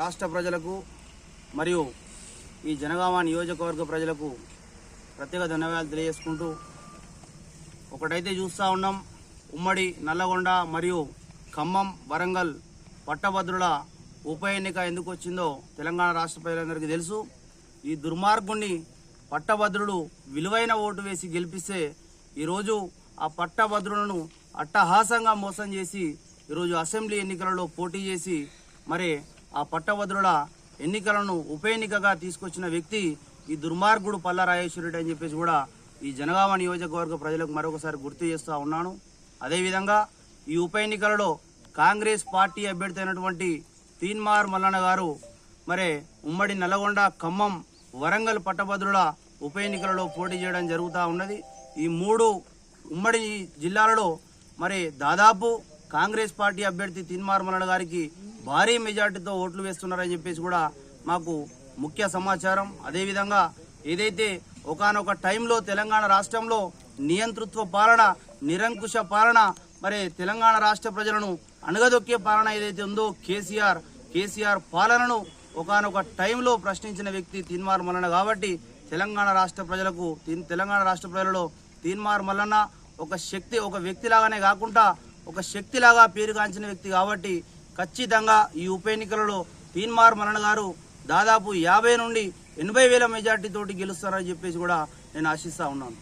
రాష్ట్ర ప్రజలకు మరియు ఈ జనగామ నియోజకవర్గ ప్రజలకు ప్రత్యేక ధన్యవాదాలు తెలియజేసుకుంటూ ఒకటైతే చూస్తూ ఉన్నాం. ఉమ్మడి నల్లగొండ మరియు ఖమ్మం వరంగల్ పట్టభద్రుల ఉప ఎన్నిక ఎందుకు వచ్చిందో తెలంగాణ రాష్ట్ర ప్రజలందరికీ తెలుసు. ఈ దుర్మార్గుణ్ణి పట్టభద్రుడు విలువైన ఓటు వేసి గెలిపిస్తే ఈరోజు ఆ పట్టభద్రులను అట్టహాసంగా మోసం చేసి ఈరోజు అసెంబ్లీ ఎన్నికలలో పోటీ చేసి మరి ఆ పట్టభద్రుల ఎన్నికలను ఉప ఎన్నికగా తీసుకొచ్చిన వ్యక్తి ఈ దుర్మార్గుడు పల్లా రాజేశ్వరుడు అని చెప్పేసి కూడా ఈ జనగామ నియోజకవర్గ ప్రజలకు మరొకసారి గుర్తు చేస్తూ ఉన్నాను. అదేవిధంగా ఈ ఉప ఎన్నికలలో కాంగ్రెస్ పార్టీ అభ్యర్థి అయినటువంటి తీన్మార్ మల్లన్న గారు మరి ఉమ్మడి నల్లగొండ ఖమ్మం వరంగల్ పట్టభద్రుల ఉప ఎన్నికలలో పోటీ చేయడం జరుగుతూ ఉన్నది. ఈ మూడు ఉమ్మడి జిల్లాలలో మరి దాదాపు కాంగ్రెస్ పార్టీ అభ్యర్థి తిన్మార్మల గారికి భారీ మెజార్టీతో ఓట్లు వేస్తున్నారని చెప్పేసి కూడా మాకు ముఖ్య సమాచారం. అదేవిధంగా ఏదైతే ఒకానొక టైంలో తెలంగాణ రాష్ట్రంలో నియంతృత్వ పాలన నిరంకుశ పాలన మరి తెలంగాణ రాష్ట్ర ప్రజలను అణగదొక్కే పాలన ఏదైతే ఉందో కేసీఆర్ కేసీఆర్ పాలనను ఒకానొక టైంలో ప్రశ్నించిన వ్యక్తి తీన్మార్ మల్లన్న. కాబట్టి తెలంగాణ రాష్ట్ర ప్రజలకు తెలంగాణ రాష్ట్ర ప్రజలలో తీన్మార్ మల్లన్న ఒక శక్తి ఒక వ్యక్తిలాగానే కాకుండా ఒక శక్తిలాగా పేరుగాంచిన వ్యక్తి కాబట్టి ఖచ్చితంగా ఈ ఉప ఎన్నికలలో తీన్మార్ మరణ గారు దాదాపు యాభై నుండి ఎనభై వేల మెజార్టీతో గెలుస్తారని చెప్పేసి కూడా నేను ఆశిస్తా ఉన్నాను.